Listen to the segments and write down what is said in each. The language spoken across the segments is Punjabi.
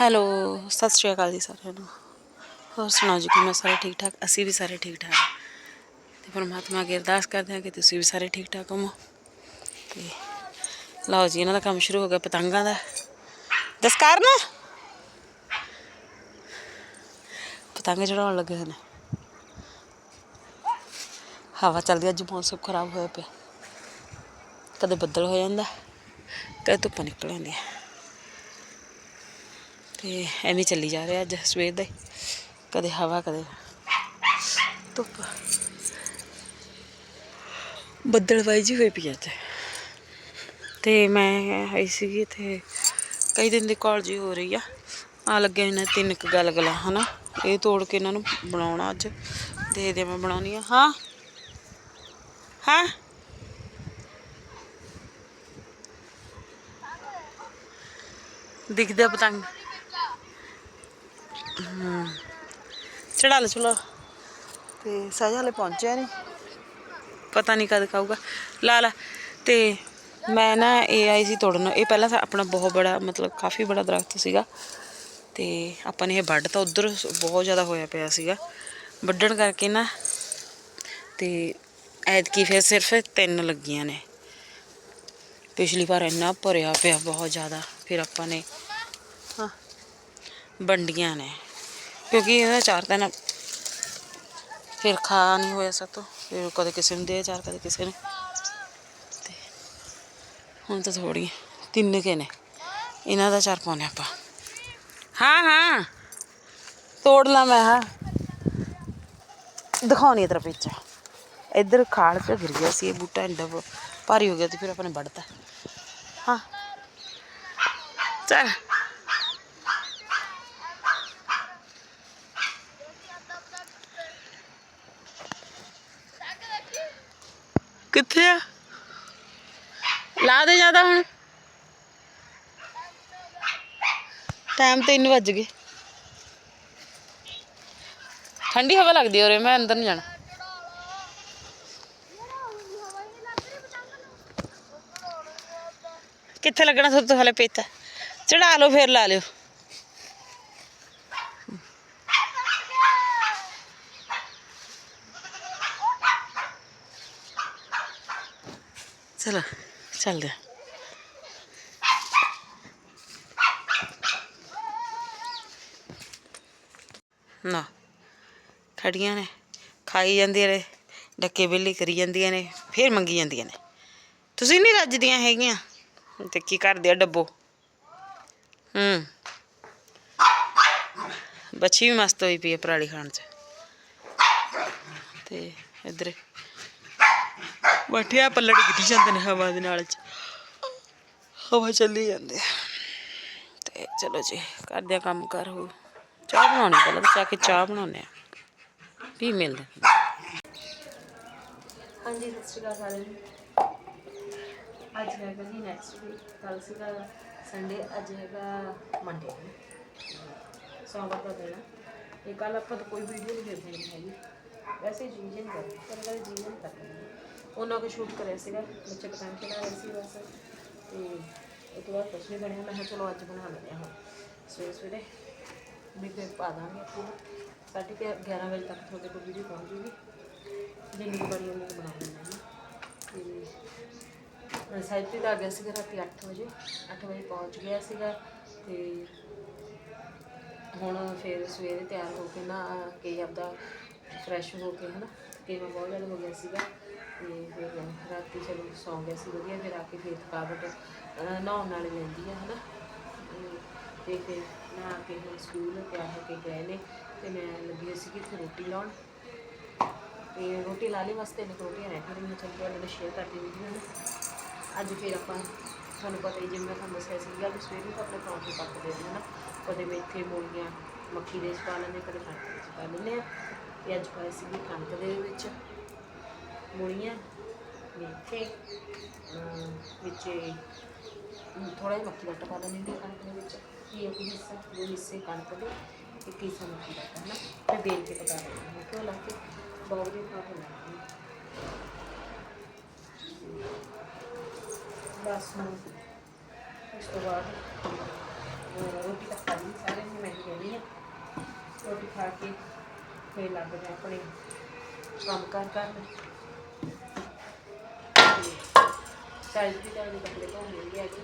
ਹੈਲੋ, ਸਤਿ ਸ਼੍ਰੀ ਅਕਾਲ ਜੀ ਸਾਰਿਆਂ ਨੂੰ। ਹੋਰ ਸੁਣਾਓ ਜੀ, ਕਿਵੇਂ ਸਾਰੇ ਠੀਕ ਠਾਕ ਅਸੀਂ ਵੀ ਸਾਰੇ ਠੀਕ ਠਾਕ ਹਾਂ। ਤੇ ਪਰਮਾਤਮਾ ਅੱਗੇ ਅਰਦਾਸ ਕਰਦੇ ਹਾਂ ਕਿ ਤੁਸੀਂ ਵੀ ਸਾਰੇ ਠੀਕ ਠਾਕ ਹੋਵੋ। ਤੇ ਲਓ ਜੀ, ਇਹਨਾਂ ਦਾ ਕੰਮ ਸ਼ੁਰੂ ਹੋ ਗਿਆ ਪਤੰਗਾਂ ਦਾ। ਦਸਕਾਰ ਨਾ ਪਤੰਗ ਚੜਾਉਣ ਲੱਗੇ ਹੋਏ ਨੇ। ਹਵਾ ਚੱਲਦੀ, ਅੱਜ ਮੌਸਮ ਖਰਾਬ ਹੋਇਆ ਪਿਆ। ਕਦੇ ਬੱਦਲ ਹੋ ਜਾਂਦਾ, ਕਦੇ ਧੁੱਪ ਨਿਕਲ ਜਾਂਦੀ ਹੈ ਤੇ ਐਵੇਂ ਚੱਲੀ ਜਾ ਰਿਹਾ ਅੱਜ ਸਵੇਰ ਦਾ ਕਦੇ ਹਵਾ, ਕਦੇ ਧੁੱਪ। ਬੱਦਲਵਾਈ ਜੀ ਹੋਈ ਪਈ ਅੱਜ ਤੇ ਮੈਂ ਆਈ ਸੀਗੀ ਇੱਥੇ, ਕਈ ਦਿਨ ਦੀ ਕਾਲ ਜੀ ਹੋ ਰਹੀ ਆ। ਆ ਲੱਗੇ ਇਹਨਾਂ ਤਿੰਨ ਕੁ ਗੱਲ ਗਲਾ, ਹਨਾ? ਇਹ ਤੋੜ ਕੇ ਇਹਨਾਂ ਨੂੰ ਬਣਾਉਣਾ ਅੱਜ। ਦੇ ਦੇ ਮੈਂ ਬਣਾਉਣੀ ਆ। ਹਾਂ? ਹਾਂ? ਦਿਖਦੇ ਪਤੰਗ। ਚੜਾ ਲੈ ਚਲੋ। ਤੇ ਸਹਿਜ ਹਲੇ ਪਹੁੰਚਿਆ ਨਹੀਂ ਪਤਾ ਨਹੀਂ ਕਦ ਖਾਊਗਾ। ਲਾ ਲਾ। ਤੇ ਮੈਂ ਨਾ ਇਹ ਆਈ ਸੀ ਤੋੜਨ ਇਹ ਪਹਿਲਾਂ ਤਾਂ ਆਪਣਾ ਬਹੁਤ ਬੜਾ ਮਤਲਬ ਕਾਫੀ ਬੜਾ ਦਰਖਤ ਸੀਗਾ। ਤੇ ਆਪਾਂ ਨੇ ਇਹ ਵੱਢ ਤਾਂ ਉਧਰ ਬਹੁਤ ਜ਼ਿਆਦਾ ਹੋਇਆ ਪਿਆ ਸੀਗਾ। ਵੱਢਣ ਕਰਕੇ ਨਾ ਤੇ ਐਤਕੀ ਫਿਰ ਸਿਰਫ ਤਿੰਨ ਲੱਗੀਆਂ ਨੇ। ਪਿਛਲੀ ਵਾਰ ਇੰਨਾ ਭਰਿਆ ਪਿਆ ਬਹੁਤ ਜ਼ਿਆਦਾ। ਫਿਰ ਆਪਾਂ ਨੇ ਹਾਂ। ਵੰਡੀਆਂ ਨੇ। ਕਿਉਂਕਿ ਇਹਦਾ ਚਾਰ ਦਿਨ ਫਿਰ ਖਾ ਨਹੀਂ ਹੋਇਆ ਸਭ ਤੋਂ, ਫਿਰ ਕਦੇ ਕਿਸੇ ਨੂੰ ਦੇ ਚਾਰ, ਕਦੇ ਕਿਸੇ ਨੂੰ। ਤੇ ਹੁਣ ਤਾਂ ਥੋੜੀ ਤਿੰਨ ਕੇ ਨੇ। ਇਹਨਾਂ ਦਾ ਚਾਰ ਪਾਉਣੇ ਆਪਾਂ। ਹਾਂ ਹਾਂ। ਤੋੜ ਲਾ ਮੈਂ, ਹਾਂ। ਦਿਖਾਉਣੀ ਤੇਰਾ ਪਿੱਛਾ। ਇੱਧਰ ਖਾਲ ਤੇ ਗਿਰ ਗਿਆ ਸੀ, ਇਹ ਬੂਟਾ ਇੰਡਾ ਭਾਰੀ ਹੋ ਗਿਆ ਤੇ ਫਿਰ ਆਪਾਂ ਨੇ ਵੱਢਤਾ। ਹਾਂ। ਚੱਲ। ਕਿੱਥੇ ਆ? ਲਾ ਦੇ ਜ਼ਿਆਦਾ ਹੁਣ। ਟਾਈਮ 3 ਵੱਜ ਗਏ। ਠੰਡੀ ਹਵਾ ਲੱਗਦੀ ਔਰੇ ਮੈਂ ਅੰਦਰ ਨਹੀਂ ਜਾਣਾ। ਕਿੱਥੇ ਲੱਗਣਾ ਸਭ ਤੋਂ ਹਲੇ ਪੇਤਾ? ਚੜਾ ਲਓ, ਫੇਰ ਲਾ ਲਿਓ ਚਲੋ ਚੱਲਦੇ ਹਾਂ। ਨਾ, ਖੜੀਆਂ ਨੇ, ਖਾਈ ਜਾਂਦੀਆਂ ਨੇ, ਡੱਕੇ ਬਿੱਲੀ ਕਰੀ ਜਾਂਦੀਆਂ ਨੇ, ਫੇਰ ਮੰਗੀ ਜਾਂਦੀਆਂ ਨੇ। ਤੁਸੀਂ ਨਹੀਂ ਰੱਜਦੀਆਂ ਹੈਗੀਆਂ। ਤੇ ਕੀ ਕਰਦੇ ਆ ਡੱਬੋ? ਹੂੰ। ਬੱਚੀ ਵੀ ਮਸਤ ਹੋਈ ਪਈ ਹੈ ਪਰਾਲੀ ਖਾਣ ਚ। ਤੇ ਇਧਰ ਬੈਠਿਆ ਪੱਲੜ ਗਿੱਟੀ ਜਾਂਦੇ ਨੇ ਹਵਾ ਦੇ ਨਾਲ ਚ ਹਵਾ ਚੱਲੀ ਜਾਂਦੇ ਆ ਤੇ ਚਲੋ ਜੀ ਕਰਦੇ ਆ ਕੰਮ ਕਰ ਹੋ ਚਾਹ ਬਣਾਉਣੀ ਪਹਿਲਾਂ ਤਾਂ ਜਾ ਕੇ ਚਾਹ ਬਣਾਉਣੇ ਆ ਵੀ ਮਿਲਦੇ ਹਾਂਜੀ ਸਤਿ ਸ਼੍ਰੀ ਅਕਾਲ ਸਾਰਿਆਂ ਨੂੰ ਅੱਜ ਹੈਗਾ ਜੀ ਨੈਕਸਟ ਵੀਕ ਕੱਲ ਸੀਗਾ ਸੰਡੇ ਅੱਜ ਹੈਗਾ ਮੰਡੇ ਸੋਮਵਾਰ ਦਾ ਦਿਨ ਇਹ ਕੱਲ ਆਪਾਂ ਤਾਂ ਕੋਈ ਵੀਡੀਓ ਨਹੀਂ ਦੇਖਦੇ ਹੈਗੀ ਵੈਸੇ ਜੀ ਜੀ ਨਹੀਂ ਕਰਦੇ ਪਰ ਕਦੇ ਜੀ ਨਹੀਂ ਕਰਦੇ ਉਹਨਾਂ ਕੋ ਸ਼ੂਟ ਕਰਿਆ ਸੀਗਾ, ਬੱਚੇ ਪਤੰਗ ਚਲਾ ਰਹੇ ਸੀ ਬਸ। ਤੇ ਉਹ ਤੋਂ ਬਾਅਦ ਕੁਛ ਨਹੀਂ ਬਣਿਆ, ਮੈਂ ਕਿਹਾ ਚਲੋ ਅੱਜ ਬਣਾ ਲੈਂਦੇ ਹਾਂ ਹੁਣ। ਸਵੇਰੇ ਸਵੇਰੇ ਵੀ ਫਿਰ ਪਾ ਦਾਂਗੇ ਆਪਾਂ ਸਾਢੇ ਕੁ 11 ਵਜੇ ਤੱਕ ਤੁਹਾਡੇ ਕੋਲ ਵੀਡੀਓ ਪਹੁੰਚ ਜੂਗੀ। ਜਿੰਨੀ ਕੁ ਬਣੀ ਉਹਨੀ ਕੁ ਬਣਾ ਲੈਂਦੇ ਹਾਂ। ਤੇ ਸਾਹਿਬਪ੍ਰੀਤ ਆ ਗਿਆ ਸੀਗਾ ਰਾਤੀ 8 ਵਜੇ 8 ਵਜੇ ਪਹੁੰਚ ਗਿਆ ਸੀਗਾ। ਤੇ ਹੁਣ ਫਿਰ ਸਵੇਰੇ ਤਿਆਰ ਹੋ ਕੇ ਨਾ ਕੇ ਆਪਦਾ ਫਰੈਸ਼ ਹੋ ਕੇ ਹਨਾ ਕਿ ਮੈਂ ਬਹੁਤ ਜ਼ਿਆਦਾ ਹੋ ਗਿਆ ਸੀਗਾ। ਤੇ ਫਿਰ ਰਾਤੀ ਚਲੋ ਸੌਂ ਗਿਆ ਸੀ, ਵਧੀਆ ਫਿਰ ਆ ਕੇ ਫਿਰ ਥਕਾਵਟ ਨਹਾਉਣ ਨਾਲ ਮਿਲਦੀ ਰਹਿੰਦੀ ਆ, ਹਨਾ? ਤੇ- ਫਿਰ ਨਹਾ ਕੇ ਹੁਣ ਸਕੂਲ ਤਿਆਰ ਹੋ ਕੇ ਗਏ ਨੇ ਤੇ ਮੈਂ ਲੱਗੀ ਸੀ ਕਿ ਰੋਟੀ ਲਾਉਣ। ਤੇ ਰੋਟੀ ਲਾ ਵਾਸਤੇ ਨੇ ਰੋਟੀਆਂ ਰਹਿ ਗਈਆਂ ਮੈਂ ਚੱਲ ਗਿਆ ਮੈਂ ਸ਼ੇਅਰ ਕਰਦੀ ਵੀਡੀਓ ਨੂੰ ਅੱਜ ਫਿਰ ਆਪਾਂ, ਤੁਹਾਨੂੰ ਪਤਾ ਹੀ ਜਿਵੇਂ ਮੈਂ ਤੁਹਾਨੂੰ ਦੱਸਿਆ ਸੀਗਾ ਕਿ ਸਵੇਰੇ ਤੋਂ ਆਪਣੇ ਪਰੌਂਠੇ ਪੱਕਦੇ ਨੇ ਨਾ ਕਦੇ ਮੇਥੇ ਮੂਲੀਆਂ, ਮੱਕੀ ਦੇ ਵਿੱਚ ਪਾ ਲੈਂਦੇ, ਕਦੇ ਕਣਕ ਦੇ ਵਿੱਚ ਪਾ ਲੈਂਦੇ ਆ ਤੇ ਅੱਜ ਪਾਏ ਸੀਗੇ ਕਣਕ ਦੇ ਵਿੱਚ। ਮੂਲੀਆਂ ਮੇਥੇ ਅਮ, ਵਿੱਚ ਥੋੜਾ ਜਿਹਾ ਮੱਕੀ ਦਾ ਆਟਾ ਪਾ ਲੈਂਦੇ ਹਾਂ ਕਣਕ ਦੇ ਵਿੱਚ। ਕੀ ਇੱਕ ਹਿੱਸਾ ਦੋ ਹਿੱਸੇ ਕਣਕ ਦੇ ਇੱਕ ਹਿੱਸਾ ਮੱਕੀ ਦਾ ਆਟਾ ਨਾ ਤੇ ਬੇਲ ਕੇ ਪਕਾ ਲੈਂਦੇ ਹਾਂ। ਕਿਉਂ ਲਾ ਕੇ ਬਹੁਤ ਵਧੀਆ ਖਾ ਲੈਂਦੇ ਹਾਂ। ਬਸ ਹੁਣ ਉਸ ਤੋਂ ਬਾਅਦ, ਅਹ, ਰੋਟੀ ਤਾਂ ਖਾ ਲਈ ਸਾਰੀ ਰੋਟੀ ਖਾ ਕੇ ਫੇਰ ਲੱਗ ਜਾ ਆਪਣੇ ਕੰਮ ਵੀ ਤਾਂ ਇਹਦੇ ਕੱਪੜੇ ਧੋਣ ਲਈ ਹੈਗੇ।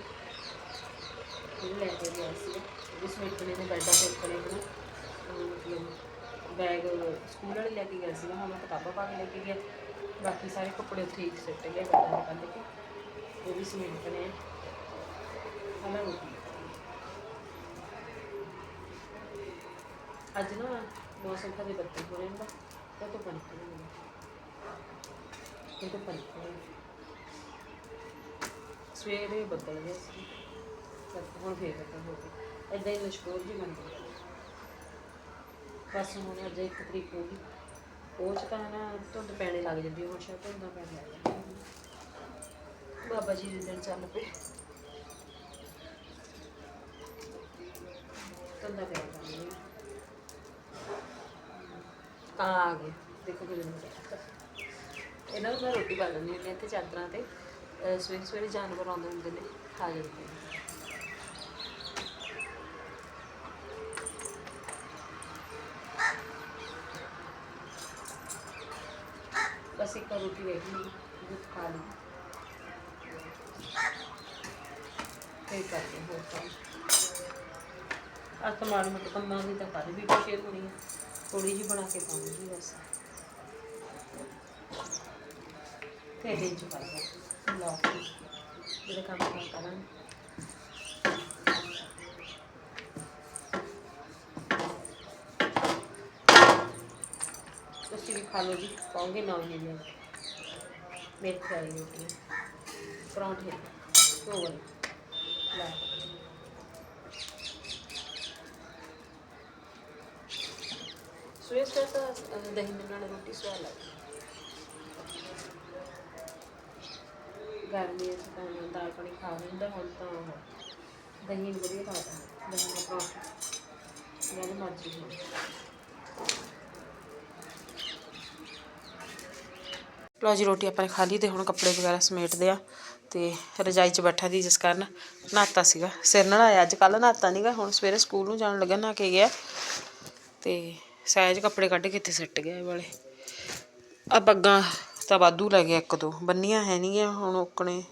ਇਹ ਲੈ ਕੇ ਗਿਆ ਸੀ ਇਸ ਵਿੱਚ ਨੇ ਬੈਡਾਂ ਤੇ ਉੱਪਰੇ ਨੂੰ ਮਤਲਬ ਬੈਗ ਸਕੂਲ ਵਾਲੇ ਲੈ ਕੇ ਗਿਆ ਸੀ ਹਾਂ ਮੈਂ ਕਿਤਾਬਾਂ ਪਾ ਕੇ ਲੈ ਕੇ ਗਿਆ। ਬਾਕੀ ਸਾਰੇ ਕੱਪੜੇ ਉੱਥੇ ਹੀ ਸਿੱਟ ਗਏ, ਬੈਡਾਂ ਤੇ ਕੱਢ ਕੇ। ਉਹ ਵੀ ਸਮੇਟ ਨੇ। ਹਲਾ ਰੋਟੀ। ਅੱਜ ਨਾ ਮੌਸਮ ਕਦੇ ਬੱਦਲ ਹੋ ਰਿਹਾ ਤਾਂ ਤਾਂ ਪਾਣੀ ਪੈ ਰਿਹਾ ਇਹ ਤਾਂ ਪਾਣੀ ਪੈ ਰਿਹਾ ਸਵੇਰੇ ਬੱਦਲ ਗਿਆ ਸੀ। ਪਰ ਹੁਣ ਫੇਰ ਬੱਦਲ ਹੋ ਗਏ ਏਦਾਂ ਹੀ ਲਸ਼ਕੋਰ ਜੀ ਬਣ ਗਈ ਬਸ ਹੁਣ ਅੱਜ ਇੱਕ ਤਰੀਕ ਹੋ ਗਈ। ਉਹ ਚ ਤਾਂ ਨਾ ਧੁੰਦ ਪੈਣੇ ਲੱਗ ਜਾਂਦੀ ਹੁਣ ਸ਼ਾਇਦ ਧੁੰਦਾਂ ਪੈਣ ਲੱਗ ਜਾਂਦੀਆਂ ਬਾਬਾ ਜੀ ਦੇ ਦਿਨ ਚੱਲ ਪਏ। ਧੁੰਦਾਂ ਪੈਣ ਜਾਂਦੀਆਂ। ਕਾਂ ਆ ਗਏ। ਦੇਖੋ ਕਿਵੇਂ ਨਿਕਲਦਾ ਇਹਨਾਂ ਨੂੰ ਮੈਂ ਰੋਟੀ ਪਾ ਦਿੰਦੀ ਹੁੰਦੀ ਹਾਂ ਤੇ ਚਾਦਰਾਂ ਤੇ। ਸਵੇਰੇ ਸਵੇਰੇ ਜਾਨਵਰ ਆਉਂਦੇ ਹੁੰਦੇ ਨੇ, ਖਾ ਜਾਂਦੇ ਨੇ। ਬਸ ਇੱਕ ਰੋਟੀ ਵੇਖ ਲਈ, ਦੁੱਧ ਖਾ ਲਈ। ਫੇਰ ਕਰਦੇ ਹੋਰ ਕੰਮ। ਅੱਜ ਤਾਂ ਮਾੜੀ ਮੋਟੀ ਕੰਮਾਂ ਦੀ ਤਾਂ ਕਰ ਵੀ ਸ਼ੇਅਰ ਹੋਣੀ ਆ। ਥੋੜੀ ਜਿਹੀ ਬਣਾ ਕੇ ਪਾਉਂਗੀ ਬਸ। ਫੇਰ ਦਿਨ ਚ ਲਓ ਜਿਹੜੇ ਕੰਮ ਕੰਮ ਕਰਾਂਗੇ ਤੁਸੀਂ ਵੀ ਖਾ ਲਓ ਜੀ ਪਾਉਂਗੇ ਨਾ ਹੀ ਨਹੀਂ ਮੇਰੇ ਖਿਆਲ ਰੋਟੀ ਪਰੌਂਠੇ ਦੋ ਲੈ ਸਵੇਰ ਸਵੇਰ ਤਾਂ ਦਹੀਂ ਦੇ ਨਾਲ ਰੋਟੀ ਸਵਾਦ ਲੱਗਦੀ ਗਰਮੀ ਵਿੱਚ ਤਾਂ ਦਾਲ ਪਾਣੀ ਖਾ ਲੈਂਦਾ, ਹੁਣ ਤਾਂ ਦਹੀਂ ਨੂੰ ਵਧੀਆ ਖਾਦਾ ਦਹੀਂ ਦਾ ਪਰੌਂਠਾ, ਮੈਂ ਮਰਜ਼ੀ ਹੋਣੀ ਲਓ ਜੀ, ਰੋਟੀ ਆਪਾਂ ਨੇ ਖਾ ਲਈ ਤੇ ਹੁਣ ਕੱਪੜੇ ਵਗੈਰਾ ਸਮੇਟਦੇ ਆ ਤੇ ਰਜਾਈ 'ਚ ਬੈਠਾ ਦੀ ਜਿਸ ਕਾਰਨ ਨਹਾਤਾ ਸੀਗਾ। ਸਿਰ ਨਾਲ ਆਇਆ ਅੱਜ ਕੱਲ ਨਹਾਤਾ ਨਹੀਂਗਾ ਹੁਣ ਸਵੇਰੇ ਸਕੂਲ ਨੂੰ ਜਾਣ ਲੱਗਾ ਨਹਾ ਕੇ ਗਿਆ। ਤੇ ਸਹਿਜ ਕੱਪੜੇ ਕੱਢ ਕੇ ਇੱਥੇ ਸਿੱਟ ਗਿਆ ਇਹ ਵਾਲੇ। ਆ ਬੱਗਾਂ ਤਾਂ ਵਾਧੂ ਲੈ ਗਿਆ ਇੱਕ ਦੋ। ਬੰਨੀਆਂ ਹੈ ਨਹੀਂ ਗਿਆ ਹੁਣ ਓਕਣੇ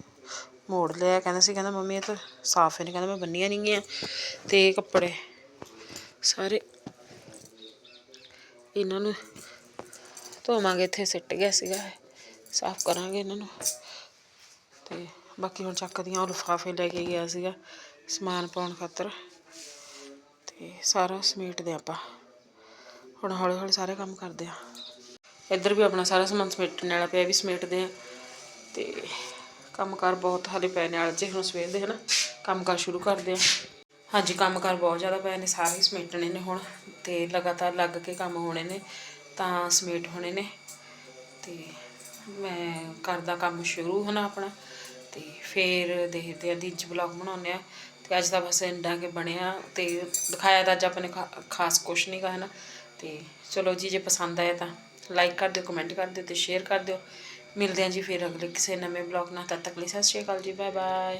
ਮੋੜ ਲਿਆ। ਕਹਿੰਦਾ ਸੀ, ਕਹਿੰਦਾ ਮੰਮੀ ਇਹ ਤਾਂ ਸਾਫ਼ ਹੈ ਨਹੀਂ ਕਹਿੰਦਾ ਮੈਂ ਬੰਨੀਆਂ ਨਹੀਂ ਗੀਆਂ ਅਤੇ ਕੱਪੜੇ ਸਾਰੇ ਇਹਨਾਂ ਨੂੰ ਧੋਵਾਂਗੇ, ਇੱਥੇ ਸਿੱਟ ਗਿਆ ਸੀਗਾ ਸਾਫ਼ ਕਰਾਂਗੇ ਇਹਨਾਂ ਨੂੰ। ਤੇ ਬਾਕੀ ਹੁਣ ਚੱਕਦੀਆਂ ਉਹ ਲਿਫਾਫੇ ਲੈ ਕੇ ਗਿਆ ਸੀਗਾ ਸਮਾਨ ਪਾਉਣ ਖਾਤਰ। ਤੇ ਸਾਰਾ ਸਮੇਟਦੇ ਆਪਾਂ। ਹੁਣ ਹੌਲੀ ਹੌਲੀ ਸਾਰੇ ਕੰਮ ਕਰਦੇ ਆ। ਇੱਧਰ ਵੀ ਆਪਣਾ ਸਾਰਾ ਸਮਾਨ ਸਮੇਟਣ ਵਾਲਾ ਪਿਆ ਵੀ ਸਮੇਟਦੇ ਆ ਤੇ ਕੰਮਕਾਰ ਬਹੁਤ ਹਾਲੇ ਪੈ ਨੇ, ਅੱਜ ਹੁਣ ਸਵੇਰ ਦੇ ਹਨਾ, ਕੰਮਕਾਰ ਸ਼ੁਰੂ ਕਰਦੇ ਆ ਹਾਂਜੀ, ਕੰਮਕਾਰ ਬਹੁਤ ਜ਼ਿਆਦਾ ਪਏ ਨੇ, ਸਾਰੇ ਹੀ ਸਮੇਟਣੇ ਨੇ ਹੁਣ, ਤੇ ਲਗਾਤਾਰ ਲੱਗ ਕੇ ਕੰਮ ਹੋਣੇ ਨੇ, ਤਾਂ ਸਮੇਟ ਹੋਣੇ ਨੇ। ਤੇ ਮੈਂ ਕਰਦਾ ਕੰਮ ਸ਼ੁਰੂ ਹਨਾ ਆਪਣਾ, ਤੇ ਫਿਰ ਦੇਖਦੇ ਆ ਦੀਜ ਬਲੌਗ ਬਣਾਉਂਦੇ ਆ ਤੇ ਅੱਜ ਦਾ ਬਸ ਇੰਡਾ ਕੇ ਬਣਿਆ, ਤੇ ਦਿਖਾਇਆ ਤਾਂ ਅੱਜ ਆਪਣੇ ਖਾ- ਖਾਸ ਕੁਛ ਨਹੀਂ ਗਾ ਹਨਾ। ਤੇ ਚਲੋ ਜੀ, ਜੇ ਪਸੰਦ ਆਇਆ ਤਾਂ। ਲਾਈਕ ਕਰ ਦਿਓ ਕਮੈਂਟ ਕਰ ਦਿਓ ਤੇ ਸ਼ੇਅਰ ਕਰ ਦਿਓ। ਮਿਲਦੇ ਹਾਂ ਜੀ ਫਿਰ ਅਗਲੇ ਕਿਸੇ ਨਵੇਂ ਬਲੌਗ ਨਾਲ। ਤਦ ਤੱਕ ਲਈ ਸਤਿ ਸ਼੍ਰੀ ਅਕਾਲ ਜੀ ਬਾਏ ਬਾਏ